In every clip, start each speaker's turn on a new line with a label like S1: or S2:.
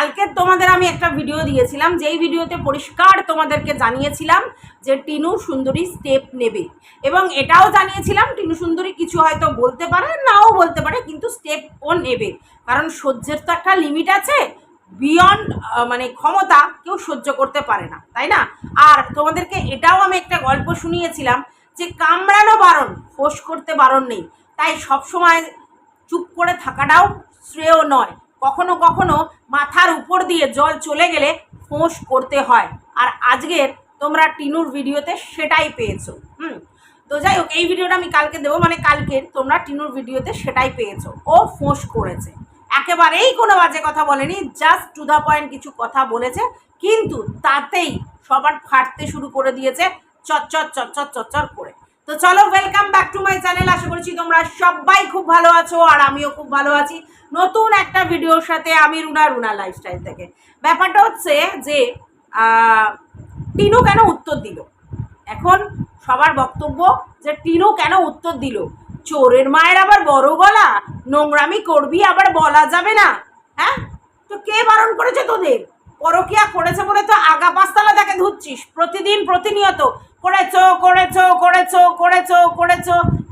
S1: কালকে তোমাদের আমি একটা ভিডিও দিয়েছিলাম, যেই ভিডিওতে পরিষ্কার তোমাদেরকে জানিয়েছিলাম যে টিনু সুন্দরী স্টেপ নেবে। এবং এটাও জানিয়েছিলাম, টিনু সুন্দরী কিছু হয়তো বলতে পারে, নাও বলতে পারে, কিন্তু স্টেপ ও নেবে। কারণ সহ্যের তো একটা লিমিট আছে বিয়ন্ড মানে ক্ষমতা কেউ সহ্য করতে পারে না, তাই না? আর তোমাদেরকে এটাও আমি একটা গল্প শুনিয়েছিলাম যে কামড়ানো বারণ ফোঁস করতে বারণ নেই। তাই সবসময় চুপ করে থাকাটাও শ্রেয় নয়। কখনো কখনো মাথার উপর দিয়ে জল চলে গেলে ফোঁস করতে হয়। আর আজকের তোমরা টিনুর ভিডিওতে সেটাই পেয়েছ। হুম? তো যাই হোক, এই ভিডিওটা আমি কালকে দেবো মানে কালকের তোমরা টিনুর ভিডিওতে সেটাই পেয়েছ। ও ফোঁস করেছে। একেবারেই কোনো বাজে কথা বলেনি জাস্ট টু দ্য পয়েন্ট কিছু কথা বলেছে, কিন্তু তাতেই সবার ফাটতে শুরু করে দিয়েছে, চচ্চর চচ্চর চচ্চর করে। তো চলো welcome back to my channel আশা করছি তোমরা সবাই খুব ভালো আছো, আর আমিও খুব ভালো আছি। নতুন একটা ভিডিওর সাথে আমি রুনা রুনা লাইফস্টাইল থেকে। ব্যাপারটা হচ্ছে যে টিনু কেন উত্তর দিল? এখন সবার বক্তব্য যে টিনু কেন উত্তর দিল? চোরের মায়ের আবার বড় গলা, নোংরামি করবি, আবার বলা যাবে না। হ্যাঁ? তো কে বারণ করেছে তোদের? পরকিয়া করেছে বলে তো আগা পাঁচতলা তাকে ধুচ্ছিস। প্রতিদিন প্রতিনিয়ত করেছ করেছ করেছ করেছ করেছ।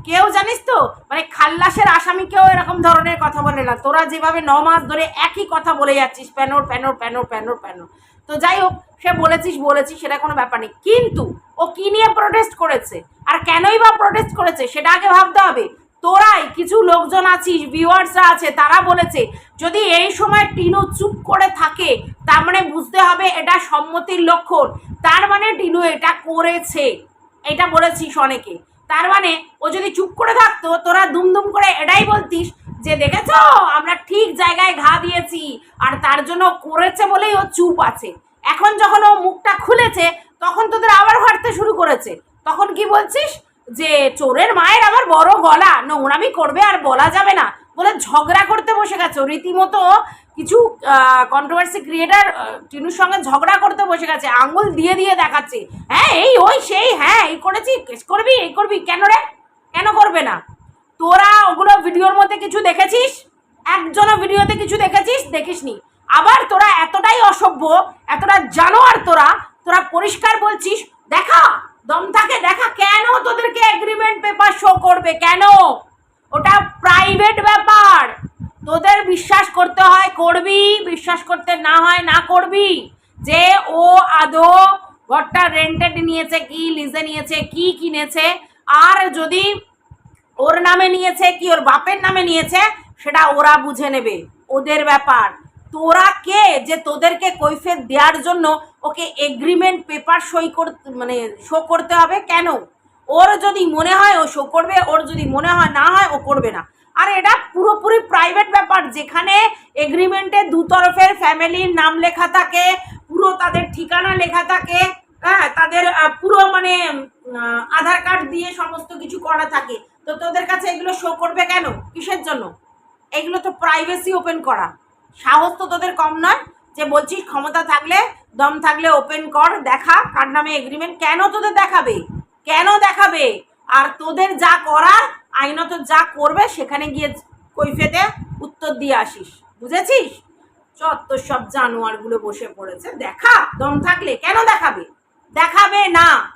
S1: কেউ জানিস তো? মানে খাল্লাসের আসামিকেও এরকম ধরনের কথা বলে না। তোরা যেভাবে ন মাস ধরে একই কথা বলে যাচ্ছিস, প্যানোর প্যানোর প্যানোর প্যানোর প্যানোর। তো যাই হোক, সে বলেছিস বলেছিস, সেটা কোনো ব্যাপার নেই। কিন্তু ও কী নিয়ে প্রোটেস্ট করেছে? আর কেনই বা প্রোটেস্ট করেছে, সেটা আগে ভাবতে হবে। তোরাই, কিছু লোকজন আছিস ভিউয়ার্সরা আছে, তারা বলেছে, যদি এই সময় টিনু চুপ করে থাকে, তার মানে বুঝতে হবে এটা সম্মতির লক্ষণ। তার মানে টিনু এটা করেছে, এটা বলেছিস অনেকে। তার মানে ও যদি চুপ করে থাকতো, তোরা দুমদুম করে এটাই বলতিস যে, দেখেছ? আমরা ঠিক জায়গায় ঘা দিয়েছি, আর তার জন্য করেছে বলেই ও চুপ আছে। এখন যখন ও মুখটা খুলেছে, তখন তোদের আবার হাঁটতে শুরু করেছে। তখন কি বলছিস? যে চোরের মায়ের আবার বড় গলা। নোংরামি করবে আর বলা যাবে না। বলে ঝগড়া করতে বসে গেছে। রীতিমতো কিছু কন্ট্রোভার্সি ক্রিয়েটার টিনুর সঙ্গে ঝগড়া করতে বসে গেছে। আঙুল দিয়ে দিয়ে দেখাচ্ছে। হ্যাঁ এই, ওই, সেই হ্যাঁ এই করেছি করবি, এই করবি। কেন রে? কেন করবে না? তোরা ওগুলো ভিডিওর মধ্যে কিছু দেখেছিস? একজনও ভিডিওতে কিছু দেখেছিস? দেখিসনি। আবার তোরা এতটাই অসভ্য, এতটা জানো আর তোরা তোরা পরিষ্কার বলছিস, দেখা! দম থাকে দেখা কেন তোদেরকে এগ্রিমেন্ট পেপার শো করবে? কেন? ওটা প্রাইভেট ব্যাপার। তোদের বিশ্বাস করতে হয়, করবি। বিশ্বাস করতে না হয়, না করবি। যে ও আদৌ ঘরটা রেন্টেড নিয়েছে, কি লিজে নিয়েছে, কি কিনেছে, আর যদি ওর নামে নিয়েছে, কি ওর বাপের নামে নিয়েছে, সেটা ওরা বুঝে নেবে। ওদের ব্যাপার। তোরা কে যে তোদেরকে কৈফিয়ত দেওয়ার জন্য ওকে এগ্রিমেন্ট পেপার সই করতে মানে শো করতে হবে? কেন? ওর যদি মনে হয় ও শো করবে, ওর যদি মনে হয় না হয় ও করবে না। আর এটা পুরোপুরি প্রাইভেট ব্যাপার, যেখানে এগ্রিমেন্টে দু তরফের ফ্যামিলির নাম লেখা থাকে, পুরো তাদের ঠিকানা লেখা থাকে হ্যাঁ তাদের পুরো মানে আধার কার্ড দিয়ে সমস্ত কিছু করা থাকে। তো তোদের কাছে এগুলো শো করবে কেন? কিসের জন্য? এগুলো তো প্রাইভেসি ওপেন করা। সাহস তো তোদের কম নয় যে বলছিস ক্ষমতা থাকলে, দম থাকলে ওপেন কর, দেখা, কার নামে এগ্রিমেন্ট কেন তোদের দেখাবে? কেন দেখাবে? আর তোদের যা করার, আইনত যা করবে, সেখানে গিয়ে কৈফেতে উত্তর দিয়ে আসিস। বুঝেছিস? চত্বর সব জানোয়ারগুলো বসে পড়েছে। দেখা, দম থাকলে কেন দেখাবে? দেখাবে না।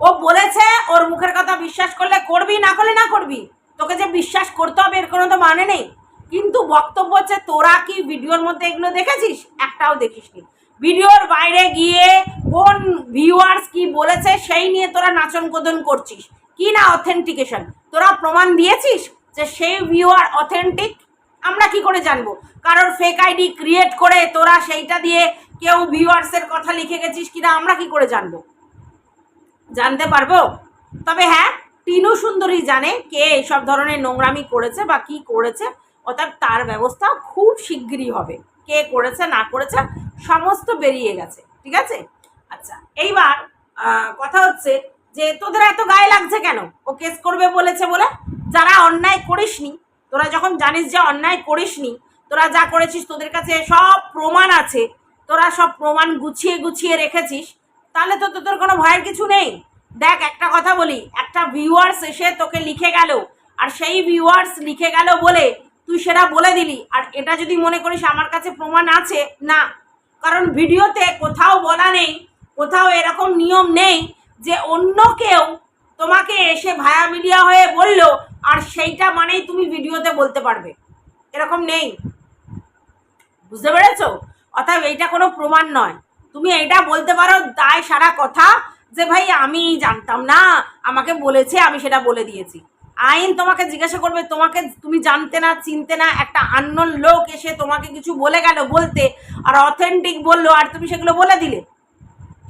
S1: ও বলেছে, ওর মুখের কথা বিশ্বাস করলে করবি, না করলে না করবি। তোকে যে বিশ্বাস করতে হবে, এর কোনো তো মানে নেই। কিন্তু বক্তব্য হচ্ছে, তোরা কি ভিডিওর মধ্যে এগুলো দেখেছিস? একটাও দেখিসনি। ভিডিওর বাইরে গিয়ে কোন ভিউয়ার্স কি বলেছে, সেই নিয়ে তোরা নাচন কোদন করছিস। কি না অথেন্টিকেশন তোরা প্রমাণ দিয়েছিস যে সেই ভিউয়ার অথেন্টিক আমরা কি করে জানব? কারোর ফেক আইডি ক্রিয়েট করে তোরা সেইটা দিয়ে কেউ ভিউয়ার্সের কথা লিখে গেছিস কিনা আমরা কি করে জানব? জানতে পারব? তবে হ্যাঁ টিনু সুন্দরী জানে কে এইসব ধরনের নোংরামি করেছে বা কি করেছে। অর্থাৎ তার ব্যবস্থা খুব শিগগিরই হবে। কে করেছে, না করেছে, সমস্ত বেরিয়ে গেছে। ঠিক আছে? আচ্ছা এইবার কথা হচ্ছে যে তোদের এত গায়ে লাগছে কেন? ও কেস করবে বলেছে বলে যারা অন্যায় করিসনি, তোরা যখন জানিস যে অন্যায় করিসনি, তোরা যা করেছিস, তোদের কাছে সব প্রমাণ আছে। তোরা সব প্রমাণ গুছিয়ে গুছিয়ে রেখেছিস, তাহলে তো তোদের কোনো ভয়ের কিছু নেই। দেখ, একটা কথা বলি, একটা ভিউয়ার্স এসে তোকে লিখে গেল, আর সেই ভিউয়ার্স লিখে গেল বলে তুই সেটা বলে দিলি। আর এটা যদি মনে করিস আমার কাছে প্রমাণ আছে, না। কারণ ভিডিওতে কোথাও বলা নেই, কোথাও এরকম নিয়ম নেই যে অন্য কেউ তোমাকে এসে ভায়া মিডিয়া হয়ে বলল, আর সেইটা মানেই তুমি ভিডিওতে বলতে পারবে। এরকম নেই। বুঝতে পেরেছ? অতএব এইটা কোনো প্রমাণ নয়। তুমি এইটা বলতে পারো দায় সারা কথা যে, ভাই আমি জানতাম না। আমাকে বলেছে, আমি সেটা বলে দিয়েছি। আইন তোমাকে জিজ্ঞাসা করবে, তোমাকে তুমি জানতে না, চিনতে না, একটা আননোন লোক এসে তোমাকে কিছু বলে গেল বলতে, আর অথেন্টিক বলল, আর তুমি সেগুলো বলে দিলে।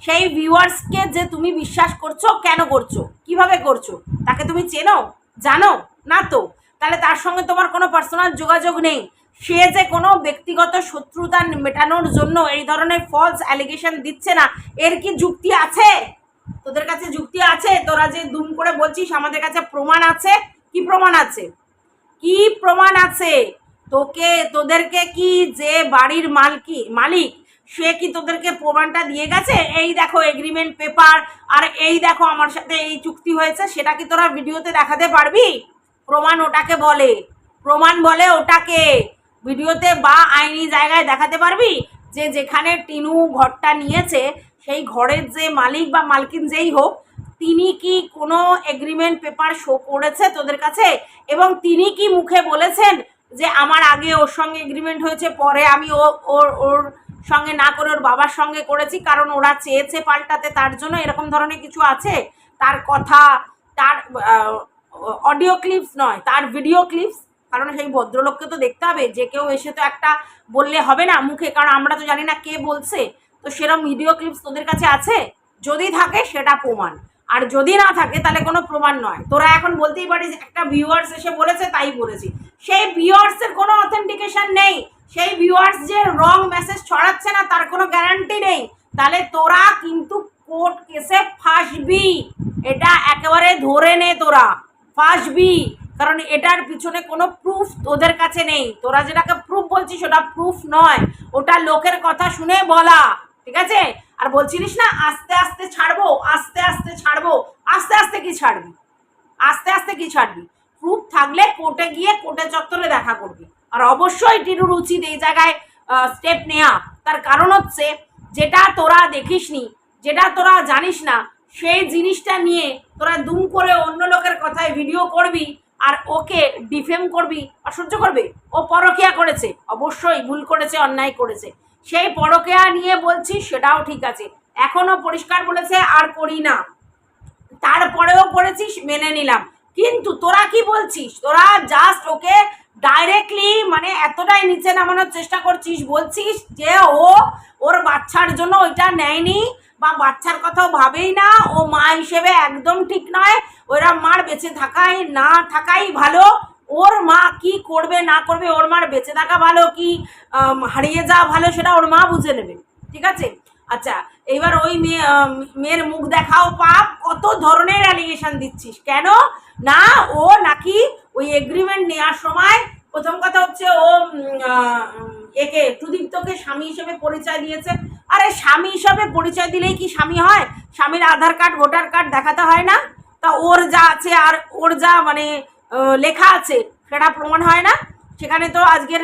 S1: সেই ভিউয়ার্সকে যে তুমি বিশ্বাস করছ, কেন করছ? কীভাবে করছ? তাকে তুমি চেনো? জানো? না তো? তাহলে তার সঙ্গে তোমার কোনো পার্সোনাল যোগাযোগ নেই। সে যে কোনো ব্যক্তিগত শত্রুতা মেটানোর জন্য এই ধরনের ফলস অ্যালিগেশন দিচ্ছে না, এর কি যুক্তি আছে? তোদের কাছে যুক্তি আছে? তোরা যে দুম করে বলছিস, আমাদের কাছে প্রমাণ আছে? কি প্রমাণ আছে? কি প্রমাণ আছে? তোকে, তোদেরকে কি যে বাড়ির মালকি, মালিক, সে কি তোদেরকে প্রমাণটা দিয়ে গেছে? এই দেখো এগ্রিমেন্ট পেপার আর এই দেখো আমার সাথে এই চুক্তি হয়েছে, সেটা কি তোরা ভিডিওতে দেখাতে পারবি? প্রমাণ ওটাকে বলে। প্রমাণ বলে ওটাকে। ভিডিওতে বা আইনি জায়গায় দেখাতে পারবি? যে যেখানে টিনু ঘরটা নিয়েছে সেই ঘরের যে মালিক বা মালকিন যেই হোক, তিনি কি কোনো এগ্রিমেন্ট পেপার শো করেছে তোদের কাছে? এবং তিনি কি মুখে বলেছেন যে আমার আগে ওর সঙ্গে এগ্রিমেন্ট হয়েছে, পরে আমি ও, ওর ওর সঙ্গে না করে ওর বাবার সঙ্গে করেছি, কারণ ওরা চেয়েছে পাল্টাতে, তার জন্য এরকম ধরনের কিছু আছে? তার কথা, তার অডিও ক্লিপস নয়, তার ভিডিও ক্লিপস কারণ সেই ভদ্রলোককে তো দেখতে হবে, যে কেউ এসে তো একটা বললে হবে না মুখে, কারণ আমরা তো জানি না কে বলছে। তো সেরকম ভিডিও ক্লিপস তোদের কাছে আছে? যদি থাকে, সেটা প্রমাণ। আর যদি না থাকে, তাহলে কোনো প্রমাণ নয়। তোরা এখন বলতেই পারিস, একটা ভিউয়ার্স এসে বলেছে, তাই বলেছি। সেই ভিউয়ার্সের কোনো অথেন্টিকেশন নেই। সেই ভিউয়ার্স যে রং মেসেজ ছড়াচ্ছে না, তার কোনো গ্যারান্টি নেই। তাহলে তোরা কিন্তু কোর্ট কেসে ফাঁসবি। এটা একেবারে ধরে নে তোরা। ফাঁসবি। কারণ এটার পিছনে কোনো প্রুফ তোদের কাছে নেই। তোরা যেটাকে প্রুফ বলছিস, ওটা প্রুফ নয়। ওটা লোকের কথা শুনে বলা। ঠিক আছে? আর বলছিলিস না, আস্তে আস্তে ছাড়বো, আস্তে আস্তে ছাড়বো, আস্তে আস্তে কি ছাড়বি? আস্তে আস্তে কি ছাড়বি? প্রুফ থাকলে কোর্টে গিয়ে কোর্টে চত্বরে দেখা করবি। আর অবশ্যই টিনুর উচিত এই জায়গায় স্টেপ নেওয়া তার কারণ হচ্ছে, যেটা তোরা দেখিসনি, যেটা তোরা জানিস না, সেই জিনিসটা নিয়ে তোরা দুম করে অন্য লোকের কথায় ভিডিও করবি, আর ওকে ডিফেম করবি আর সহ্য করবি। ও পরকিয়া করেছে। অবশ্যই ভুল করেছে, অন্যায় করেছে। সেই পরকিয়া নিয়ে বলছি, সেটাও ঠিক আছে। এখনও পরিষ্কার বলেছে, আর করি না। তারপরেও করেছিস, মেনে নিলাম। কিন্তু তোরা কি বলছিস? তোরা জাস্ট ওকে ডাইরেক্টলি মানে এতটাই নিচে নামানোর চেষ্টা করছিস, বলছিস যে ও ওর বাচ্চার জন্য ওইটা নেয়নি বা বাচ্চার কথাও ভাবেই না। ও মা হিসেবে একদম ঠিক নয়। ওরা মার বেঁচে থাকাই না থাকাই ভালো। ওর মা কি করবে, না করবে, ওর মার বেঁচে থাকা ভালো কি হারিয়ে যাওয়া ভালো সেটা ওর মা বুঝে নেবে, ঠিক আছে? আচ্ছা এবার ওই মেয়ে মেয়ের মুখ দেখাও, পাপ, কত ধরনের অ্যালিগেশন দিচ্ছিস? কেন? না, ও নাকি ওই এগ্রিমেন্ট নেওয়ার সময় প্রথম কথা হচ্ছে ও একে, সুদীপ্তকে স্বামী হিসেবে পরিচয় দিয়েছে। আরে, স্বামী হিসাবে পরিচয় দিলেই কি স্বামী হয়? স্বামীর আধার কার্ড, ভোটার কার্ড দেখাতে হয় না? তা ওর যা আছে আর ওর যা মানে লেখা আছে, সেটা প্রমাণ হয় না। সেখানে তো আজকের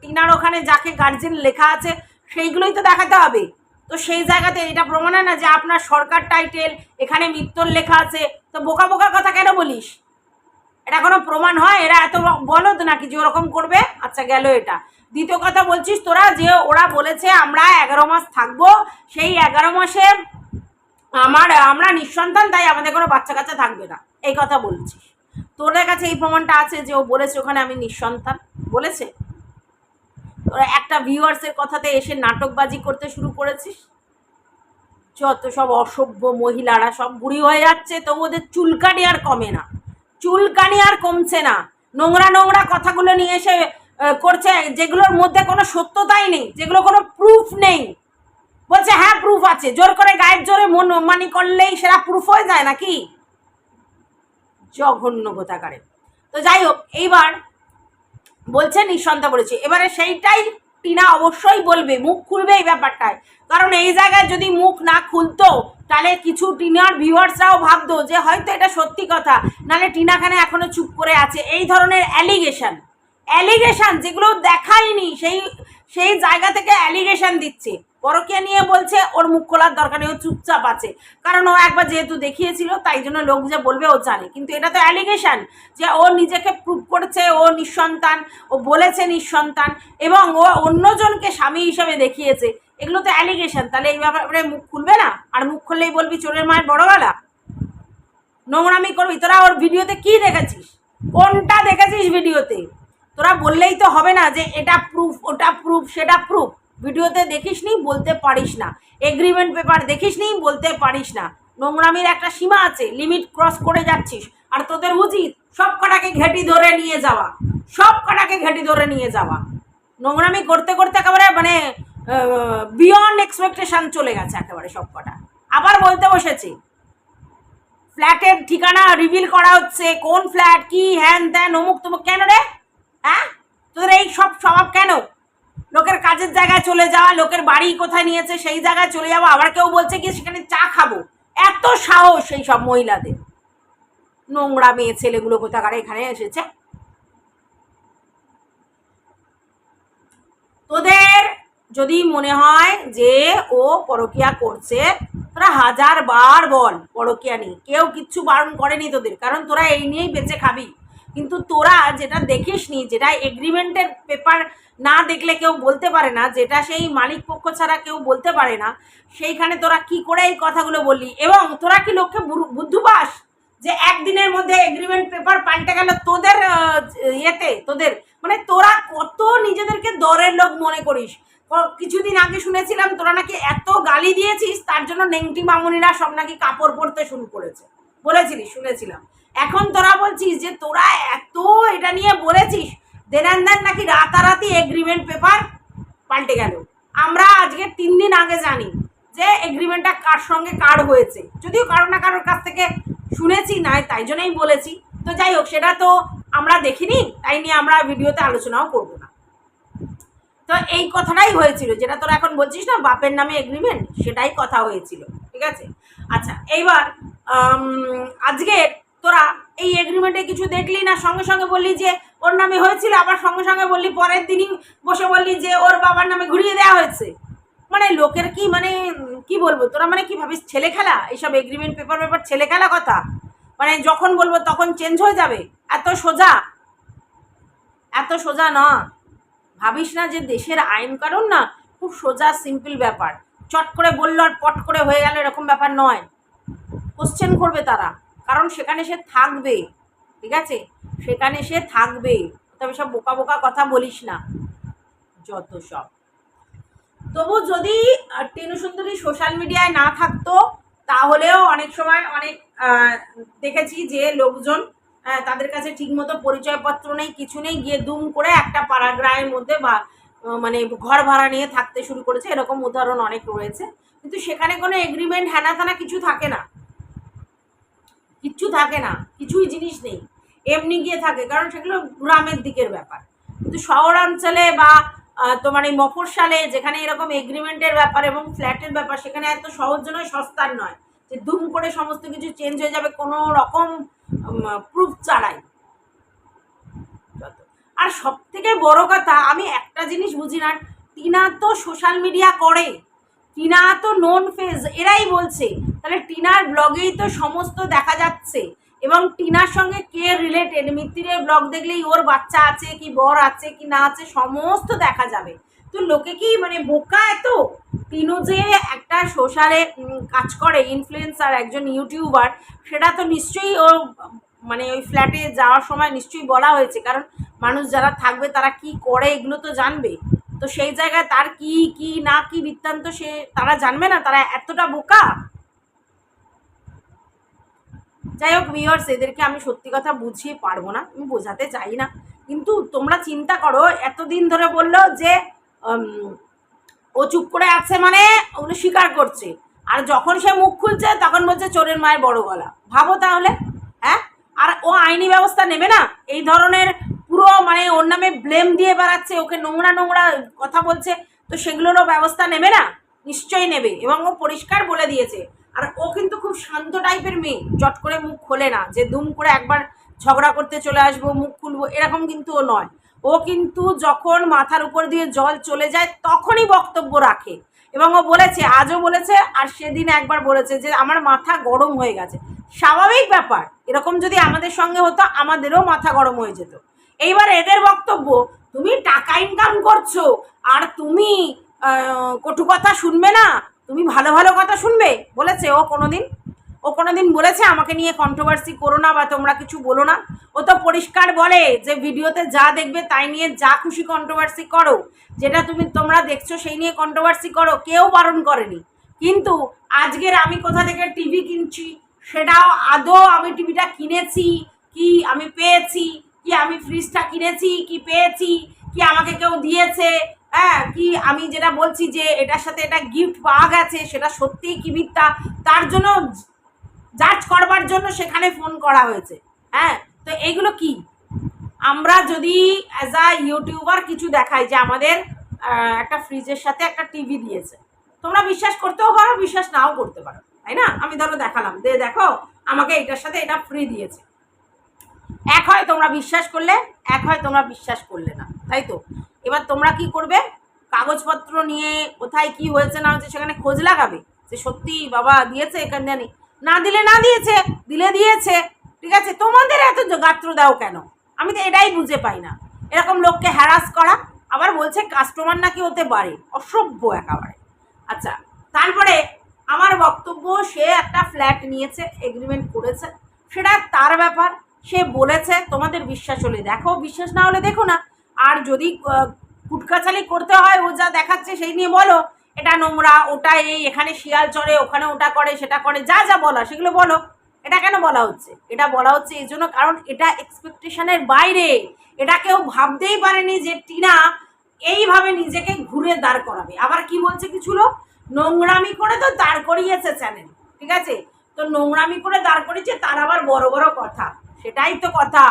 S1: টিনার ওখানে যাকে গার্জেন লেখা আছে, সেইগুলোই তো দেখাতে হবে। তো সেই জায়গাতে এটা প্রমাণ হয় না যে আপনার সরকার টাইটেল এখানে মৃত্যুর লেখা আছে। তো বোকা বোকা কথা কেন বলিস? এটা কোনো প্রমাণ হয়? এরা এত বলো তো নাকি যে ওরকম করবে? আচ্ছা গেল এটা। দ্বিতীয় কথা বলছিস তোরা যে ওরা বলেছে আমরা এগারো মাস থাকব, সেই এগারো মাসে আমার, আমরা নিঃসন্তান, তাই আমাদের কোনো বাচ্চা কাচ্চা থাকবে না। এই কথা বলছিস। তোদের কাছে এই প্রমাণটা আছে যে ও বলেছে ওখানে আমি নিঃসন্তান, বলেছে? তোরা একটা ভিউয়ার্সের কথাতে এসে নাটকবাজি করতে শুরু করেছিস? যত সব অসভ্য মহিলারা সব বুড়ি হয়ে যাচ্ছে তবু ওদের চুলকানি আর কমে না। চুলকানি আর কমছে না। নোংরা নোংরা কথাগুলো নিয়ে এসে করছে, যেগুলোর মধ্যে কোনো সত্যতাই নেই, যেগুলো কোনো প্রুফ নেই। বলছে হ্যাঁ প্রুফ আছে। জোর করে গায়ের জোরে মন মানি করলেই সেটা প্রুফ হয়ে যায় নাকি? জঘন্য গোতাকারে তো যাই হোক, এইবার বলছে নিঃসন্তান বলেছে এবারে সেইটাই টিনা অবশ্যই বলবে, মুখ খুলবে এই ব্যাপারটায়। কারণ এই জায়গায় যদি মুখ না খুলতো, তাহলে কিছু টিনার ভিউয়ার্সরাও ভাবতো যে হয়তো এটা সত্যি কথা। নাহলে টিনাখানে এখনও চুপ করে আছে। এই ধরনের অ্যালিগেশন অ্যালিগেশন যেগুলো দেখায়নি, সেই সেই জায়গা থেকে অ্যালিগেশন দিচ্ছে। পরকিয়া নিয়ে বলছে, ওর মুখ খোলার দরকার নেই, ও চুপচাপ আছে। কারণ ও একবার যেহেতু দেখিয়েছিল, তাই জন্য লোক যে বলবে ও জানে। কিন্তু এটা তো অ্যালিগেশন যে ও নিজেকে প্রুভ করেছে, ও নিঃসন্তান, ও বলেছে নিঃসন্তান, এবং ও অন্যজনকে স্বামী হিসেবে দেখিয়েছে। এগুলো তো অ্যালিগেশন তাহলে এই ব্যাপারে মুখ খুলবে না? আর মুখ খুললেই বলবি, চোরের মায়ের বড়বেলা? নোংরামি করবি? তোরা ওর ভিডিওতে কি দেখেছিস? কোনটা দেখেছিস ভিডিওতে? তোরা বললেই তো হবে না যে এটা প্রুফ ওটা প্রুফ সেটা প্রুফ ভিডিওতে দেখিস নি, বলতে পারিস না। এগ্রিমেন্ট পেপার দেখিস নি, বলতে পারিস না। নোংরামির একটা সীমা আছে লিমিট ক্রস করে যাচ্ছিস। আর তোদের উচিত সব কটাকে ঘেটি ধরে নিয়ে যাওয়া। সব কটাকে ঘেটি ধরে নিয়ে যাওয়া। নোংরামি করতে করতে একেবারে মানে বিয়ন্ড এক্সপেকটেশন চলে গেছে একেবারে সব কটা। আবার বলতে বসেছি। ফ্ল্যাটের ঠিকানা রিভিল করা হচ্ছে। কোন ফ্ল্যাট কি? হ্যান ত্যান অমুক তমুক কেন রে? হ্যাঁ? তোদের এই সব স্বভাব কেন? লোকের কাজের জায়গায় চলে যাওয়া, লোকের বাড়ি কোথায় নিয়েছে, সেই জায়গায় চলে যাওয়া, আবার কেউ বলছে কি সেখানে চা খাব? এত সাহস সেই সব মহিলাদের। নোংরা মেয়ে ছেলেগুলো কোথাকার এখানে এসেছে? তোদের যদি মনে হয় যে ও পরকিয়া করছে, তোরা হাজার বার বল পরকিয়া নেই কেউ কিচ্ছু বারণ করেনি তোদের, কারণ তোরা এই নিয়েই বেঁচে খাবি। কিন্তু তোরা যেটা দেখিস নি যেটা এগ্রিমেন্টের পেপার না দেখলে কেউ বলতে পারে না, যেটা সেই মালিক পক্ষ ছাড়া কেউ বলতে পারে না, সেইখানে তোরা কি করে এই কথাগুলো বললি? এবং তোরা কি লোককে বুর- বুদ্ধু পাস? যে একদিনের মধ্যে এগ্রিমেন্ট পেপার পাল্টে গেল তোদের ইয়েতে, তোদের। মানে তোরা কত নিজেদেরকে দরের লোক মনে করিস? কিছুদিন আগে শুনেছিলাম তোরা নাকি এত গালি দিয়েছিস, তার জন্য নেংটি মামুনিরা সব নাকি কাপড় পরতে শুরু করেছে। বলেছিলি, শুনেছিলাম। এখন তোরা বলছিস যে নিয়ে বলেছিস দেন দেন নাকি রাতারাতি এগ্রিমেন্ট পেপার পাল্টে গেল। আমরা আজকে তিন দিন আগে জানি যে এগ্রিমেন্টটা কার সঙ্গে কার হয়েছে। যদিও কারও না কারোর কাছ থেকে শুনেছি না তাই জন্যই বলেছি। তো যাই হোক, সেটা তো আমরা দেখিনি, তাই নিয়ে আমরা ভিডিওতে আলোচনাও করব না। তো এই কথাটাই হয়েছিল, যেটা তোরা এখন বলছিস না, বাপের নামে এগ্রিমেন্ট সেটাই কথা হয়েছিল, ঠিক আছে? আচ্ছা এইবার আজকে তোরা এই এগ্রিমেন্টে কিছু দেখলি না? সঙ্গে সঙ্গে বললি যে, ওর নামে হয়েছিল, আবার সঙ্গে সঙ্গে বললি পরের দিনই বসে বললি যে, ওর বাবার নামে ঘুরিয়ে দেওয়া হয়েছে। মানে লোকের কি মানে কি বলব? তোরা মানে কি ভাবিস, ছেলে খেলা? এইসব এগ্রিমেন্ট পেপার পেপার ছেলে খেলা কথা? মানে যখন বলব তখন চেঞ্জ হয়ে যাবে। এত সোজা। এত সোজা না। ভাবিস না যে দেশের আইন কানুন না, খুব সোজা সিম্পল ব্যাপার। চট করে বলল আর পট করে হয়ে গেল, এরকম ব্যাপার নয়। কোশ্চেন করবে তারা। কারণ সেখানে সে থাকবে, ঠিক আছে? সেখানে সে থাকবে। তবে সব বোকা বোকা কথা বলিস না। যত সব। তবু যদি টেনু সুন্দরী সোশ্যাল মিডিয়ায় না থাকতো, তাহলেও অনেক সময় অনেক দেখেছি যে লোকজন তাদের কাছে ঠিকমতো পরিচয়পত্র নেই, কিছু নেই, গিয়ে দুম করে একটা পাড়াগ্রামের মধ্যে বা মানে ঘর ভাড়া নিয়ে থাকতে শুরু করেছে। এরকম উদাহরণ অনেক রয়েছে। কিন্তু সেখানে কোনো এগ্রিমেন্ট হ্যানা কিছু থাকে না। কিচ্ছু থাকে না, কিছুই জিনিস নেই। এমনি গিয়ে থাকে, কারণ সেগুলো গ্রামের দিকের ব্যাপার। কিন্তু শহরাঞ্চলে বা তোমার এই মফস্বলে যেখানে এরকম এগ্রিমেন্টের ব্যাপার এবং ফ্ল্যাটের ব্যাপার, সেখানে এত সহজ নয়, সস্তার নয়, যে দুম করে সমস্ত কিছু চেঞ্জ হয়ে যাবে, কোনো রকম প্রুফ ছাড়াই। আর সব থেকে বড় কথা, আমি একটা জিনিস বুঝি না, টিনা তো সোশ্যাল মিডিয়া করে। টিনা তো নন ফেজ এরাই বলছে। তাহলে টিনার ব্লগেই তো সমস্ত দেখা যাচ্ছে। এবং টিনার সঙ্গে কে রিলেটেড মিত্তিরের ব্লগ দেখলেই ওর বাচ্চা আছে কি বর আছে কি না আছে, সমস্ত দেখা যাবে। তো লোকে কি মানে বোকা এত? টিনু যে একটা সোশ্যালে কাজ করে ইনফ্লুয়েন্সার একজন ইউটিউবার সেটা তো নিশ্চয়ই ও মানে ওই ফ্ল্যাটে যাওয়ার সময় নিশ্চয়ই বলা হয়েছে। কারণ মানুষ যারা থাকবে তারা কি করে এগুলো তো জানবে। তো সেই জায়গায় তার কি কি, না, কি বৃত্তান্ত সে তারা জানবে না? তারা এতটা বোকা? যাই হোক ভিওর্স এদেরকে আমি সত্যি কথা বুঝিয়ে পারব না, আমি বোঝাতে চাই না। কিন্তু তোমরা চিন্তা করো, এতদিন ধরে বলল যে ও চুপ করে আছে মানে ওগুলো স্বীকার করছে। আর যখন সে মুখ খুলছে, তখন বলছে চোরের মায়ের বড় গলা। ভাবো তাহলে হ্যাঁ? আর ও আইনি ব্যবস্থা নেবে না? এই ধরনের পুরো মানে ওর নামে ব্লেম দিয়ে বেড়াচ্ছে, ওকে নোংরা নোংরা কথা বলছে, তো সেগুলোরও ব্যবস্থা নেবে না? নিশ্চয়ই নেবে, এবং ও পরিষ্কার বলে দিয়েছে। আর ও কিন্তু খুব শান্ত টাইপের মেয়ে চট করে মুখ খোলে না, যে দুম করে একবার ঝগড়া করতে চলে আসব, মুখ খুলবো, এরকম কিন্তু ও নয়। ও কিন্তু যখন মাথার উপর দিয়ে জল চলে যায়, তখনই বক্তব্য রাখে। এবং ও বলেছে, আজও বলেছে, আর সেদিন একবার বলেছে যে, আমার মাথা গরম হয়ে গেছে। স্বাভাবিক ব্যাপার, এরকম যদি আমাদের সঙ্গে হতো, আমাদেরও মাথা গরম হয়ে যেত। এইবার এদের বক্তব্য, তুমি টাকা ইনকাম করছ, আর তুমি কটু কথা শুনবে না, তুমি ভালো ভালো কথা শুনবে, বলেছে ও কোনোদিন। ও কোনোদিন বলেছে আমাকে নিয়ে কন্ট্রোভার্সি করো না বা তোমরা কিছু বলো না। ও তো পরিষ্কার বলে যে ভিডিওতে যা দেখবে তাই নিয়ে যা খুশি কন্ট্রোভার্সি করো। যেটা তুমি, তোমরা দেখছ সেই নিয়ে কন্ট্রোভার্সি করো, কেউ বারণ করেনি। কিন্তু আজকের আমি কোথা থেকে টিভি কিনছি, সেটাও আদৌ আমি টিভিটা কিনেছি, কি আমি পেয়েছি কি আমি ফ্রিজটা কিনেছি, কি পেয়েছি, কি আমাকে কেউ দিয়েছে? হ্যাঁ কি আমি যেটা বলছি যে এটার সাথে এটা গিফট পাওয়া গেছে, সেটা সত্যিই কি মিথ্যা? তার জন্য জাজ করবার জন্য সেখানে ফোন করা হয়েছে। হ্যাঁ তো এইগুলো কি? আমরা যদি অ্যাজ আ ইউটিউবার কিছু দেখাই যে আমাদের একটা ফ্রিজের সাথে একটা টিভি দিয়েছে। তোমরা বিশ্বাস করতেও পারো, বিশ্বাস নাও করতে পারো। তাই না? আমি ধরো দেখালাম। দে দেখো, আমাকে এটার সাথে এটা ফ্রি দিয়েছে। এক হয় তোমরা বিশ্বাস করলে, এক হয় তোমরা বিশ্বাস করলে না, তাই তো? এবার তোমরা কি করবে? কাগজপত্র নিয়ে কোথায় কি হয়েছে না হয়েছে সেখানে খোঁজ লাগাবে, যে সত্যি বাবা দিয়েছে এখানে জানি না দিলে না দিয়েছে, দিলে দিয়েছে, ঠিক আছে? তোমাদের এত গাত্র দাও কেন? আমি তো এটাই বুঝে পাই না। এরকম লোককে হ্যারাস করা, আবার বলছে কাস্টমার নাকি হতে পারে, অসভ্য একেবারে। আচ্ছা তারপরে আমার বক্তব্য, সে একটা ফ্ল্যাট নিয়েছে এগ্রিমেন্ট করেছে, সেটা তার ব্যাপার সে বলেছে, তোমাদের বিশ্বাস হলে দেখো, বিশ্বাস না হলে দেখো না। আর যদি কুটকাচালি করতে হয়, ও যা দেখাচ্ছে সেই নিয়ে বলো। এটা নোংরা, ওটা এই, এখানে শিয়াল চড়ে, ওখানে ওটা করে, সেটা করে, যা যা বলা, সেগুলো বলো। এটা কেন বলা হচ্ছে? এটা বলা হচ্ছে এই জন্য, কারণ এটা এক্সপেকটেশনের বাইরে। এটা কেউ ভাবতেই পারেনি যে টিনা এইভাবে নিজেকে ঘুরে দাঁড় করাবে। আবার কি বলছে কিছু লোক? নোংরামি করে তো দাঁড় করিয়েছে চ্যানেল ঠিক আছে? তো নোংরামি করে দাঁড় করিয়েছে, তার আবার বড় বড় কথা। সেটাই তো কথা।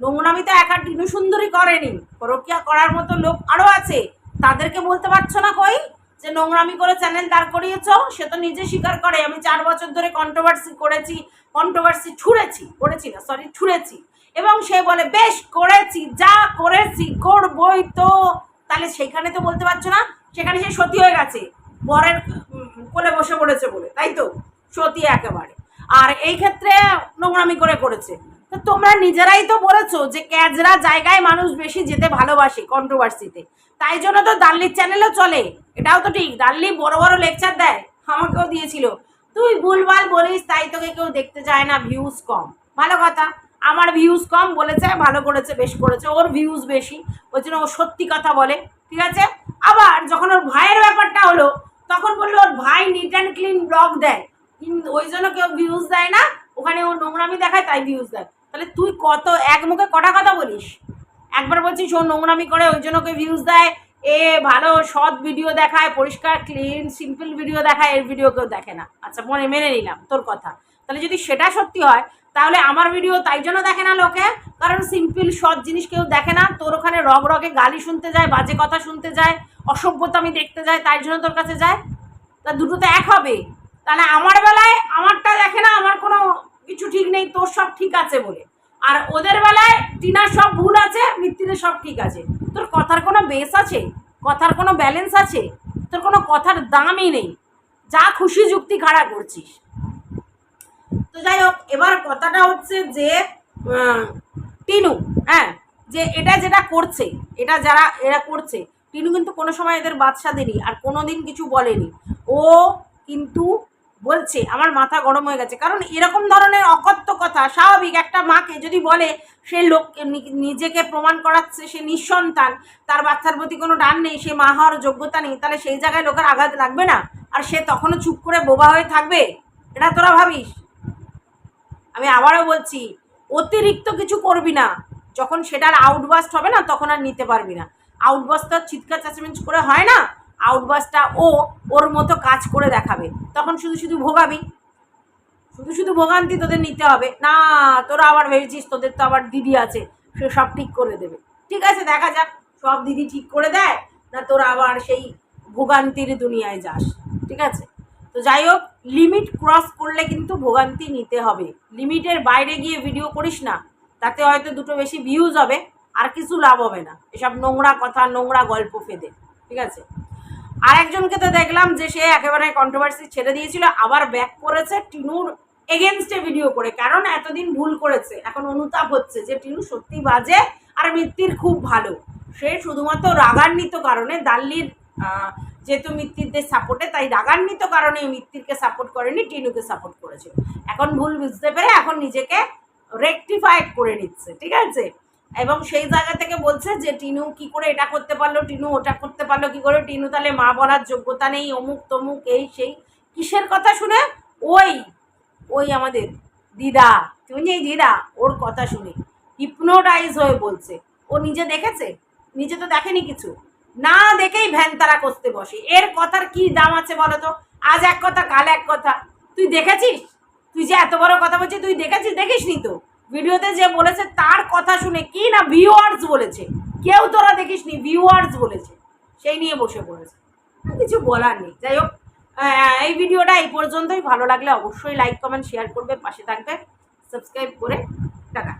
S1: নোংরামি তো একা টিনু সুন্দরী করেনি। পরকিয়া করার মতো লোক আরও আছে। তাদেরকে বলতে পারছ না কই? যে নোংরামি করে চ্যানেল দাঁড় করিয়েছ, সে তো নিজে স্বীকার করে। আমি চার বছর ধরে কন্ট্রোভার্সি করেছি কন্ট্রোভার্সি ছুঁড়েছি, করেছি না সরি ছুঁড়েছি। এবং সে বলে, বেশ, করেছি, যা করেছি, করবই তো। তাহলে সেখানে তো বলতে পারছ না, সেখানে সে সতী হয়ে গেছে। বরের কোলে বসে পড়েছে বলে, তাই তো? সতী একেবারে। আর এই ক্ষেত্রে নোংরামি করে করেছে। তো তোমরা নিজেরাই তো বলেছ যে ক্যাজরা জায়গায় মানুষ বেশি যেতে ভালোবাসে কন্ট্রোভার্সিতে তাই জন্য তো দাল্লির চ্যানেলও চলে। এটাও তো ঠিক। দাল্লি বড় বড় লেকচার দেয়, আমাকেও দিয়েছিল। তুই ভুলভাল বলিস, তাই তোকে কেউ দেখতে চায় না ভিউজ কম। ভালো কথা। আমার ভিউজ কম, বলেছে, ভালো করেছে, বেশ করেছে। ওর ভিউজ বেশি। ওই জন্য ও সত্যি কথা বলে। ঠিক আছে? আবার যখন ওর ভাইয়ের ব্যাপারটা হলো, তখন বলল, ওর ভাই নিট অ্যান্ড ক্লিন ব্লগ দেয়। ওই জন্য কেউ ভিউজ দেয় না। ওখানে ও নোংরামি দেখায়, তাই ভিউজ দেয়। তাহলে তুই কত, এক মুখে কটা কথা বলিস? একবার বলছিস ও নোংরামি করে ওই জন্য কেউ ভিউজ দেয়। এ ভালো, সৎ ভিডিও দেখায়, পরিষ্কার ক্লিন সিম্পল ভিডিও দেখায়, এর ভিডিও কেউ দেখে না। আচ্ছা মনে মেনে নিলাম তোর কথা। তাহলে যদি সেটা সত্যি হয়, তাহলে আমার ভিডিও তাই জন্য দেখে না লোকে? কারণ সিম্পল সৎ জিনিস কেউ দেখে না। তোর ওখানে রগ রগে গালি শুনতে যায়, বাজে কথা শুনতে যায়, অসভ্যতা আমি দেখতে যায় তাই জন্য তোর কাছে যায়? তা দুটো তো এক হবে। তাহলে আমার বেলায় আমারটা দেখে না, আমার কোনো কিছু ঠিক নেই, তোর সব ঠিক আছে বলে। আর ওদের বেলায় টিনার সব ভুল আছে মৃত্যুদের সব ঠিক আছে। তোর কথার কোনো বেস আছে? কথার কোনো ব্যালেন্স আছে? তোর কোনো কথার দামই নেই। যা খুশি যুক্তি খাড়া করছিস। তো যাই হোক, এবার কথাটা হচ্ছে যে টিনু হ্যাঁ যে এটা যেটা করছে, এটা যারা, এরা করছে, টিনু কিন্তু কোনো সময় এদের বাদশা দেনি আর কোনো দিন কিছু বলেনি। ও কিন্তু বলছে, আমার মাথা গরম হয়ে গেছে। কারণ এরকম ধরনের অকথ্য কথা স্বাভাবিক। একটা মাকে যদি বলে, সে লোক নিজেকে প্রমাণ করাচ্ছে, সে নিঃসন্তান, তার বাচ্চার প্রতি কোনো ডান নেই, সে মা হওয়ার যোগ্যতা নেই, তাহলে সেই জায়গায় লোকের আঘাত লাগবে না? আর সে তখনও চুপ করে বোবা হয়ে থাকবে? এটা তোরা ভাবিস? আমি আবারও বলছি, অতিরিক্ত কিছু করবি না। যখন সেটার আউটবাস্ট হবে না, তখন আর নিতে পারবি না। আউটবাস্টটা চিৎকার চেঁচামেচ করে হয় না? আউটবাস্টটা ও ওর মতো কাজ করে দেখাবে। তখন শুধু শুধু ভোগাবি। শুধু শুধু ভোগান্তি তোদের নিতে হবে। না, তোরা আবার ভেবেছিস তোদের তো আবার দিদি আছে, সে সব ঠিক করে দেবে। ঠিক আছে, দেখা যাক, সব দিদি ঠিক করে দেয়, না তোরা আবার সেই ভোগান্তির দুনিয়ায় যাস। ঠিক আছে? তো যাই হোক লিমিট ক্রস করলে কিন্তু ভোগান্তি নিতে হবে। লিমিটের বাইরে গিয়ে ভিডিও করিস না, তাতে হয়তো দুটো বেশি ভিউজ হবে, আর কিছু লাভ হবে না। এসব নোংরা কথা, নোংরা গল্প ফেদে। ঠিক আছে? আর একজনকে তো দেখলাম যে সে একেবারে কন্ট্রোভার্সি ছেড়ে দিয়েছিল, আবার ব্যাক করেছে টিনুর এগেনস্টে ভিডিও করে। কারণ এতদিন ভুল করেছে। এখন অনুতাপ হচ্ছে যে টিনু সত্যি বাজে আর মিত্তির খুব ভালো। সে শুধুমাত্র রাগান্বিত কারণে দাল্লির যেহেতু মিত্তিরদের সাপোর্টে তাই রাগান্বিত কারণে মিত্তিরকে সাপোর্ট করেনি, টিনুকে সাপোর্ট করেছে এখন ভুল বুঝতে পেরে এখন নিজেকে রেকটিফাইড করে নিচ্ছে, ঠিক আছে? এবং সেই জায়গা থেকে বলছে যে, টিনু কি করে এটা করতে পারল, টিনু ওটা করতে পারল, কি করে? টিনু তাহলে মা বলার যোগ্যতা নেই, অমুক তমুক, এই সেই। কিসের কথা শুনে? ওই ওই আমাদের দিদা, তুমি এই দিদা, ওর কথা শুনে। হিপনোটাইজ হয়ে বলছে। ও নিজে দেখেছে? নিজে তো দেখেনি কিছু? না দেখেই ভ্যান তারা করতে বসে। এর কথার কি দাম আছে বলো তো? আজ এক কথা, কাল এক কথা। তুই দেখেছিস? তুই যে এত বড় কথা বলছিস, তুই দেখেছিস? দেখিস নি তো। ভিডিওতে যে বলেছে, তার কথা শুনে কি না ভিউয়ার্স বলেছে? কেউ তোরা দেখিসনি ভিউয়ার্স বলেছে। সেই নিয়ে বসে পড়েছে। কিছু বলার নেই। যাই হোক এই ভিডিওটা এই পর্যন্তই। ভালো লাগলে অবশ্যই লাইক কমেন্ট শেয়ার করবে, পাশে থাকবে। সাবস্ক্রাইব করে টাটা।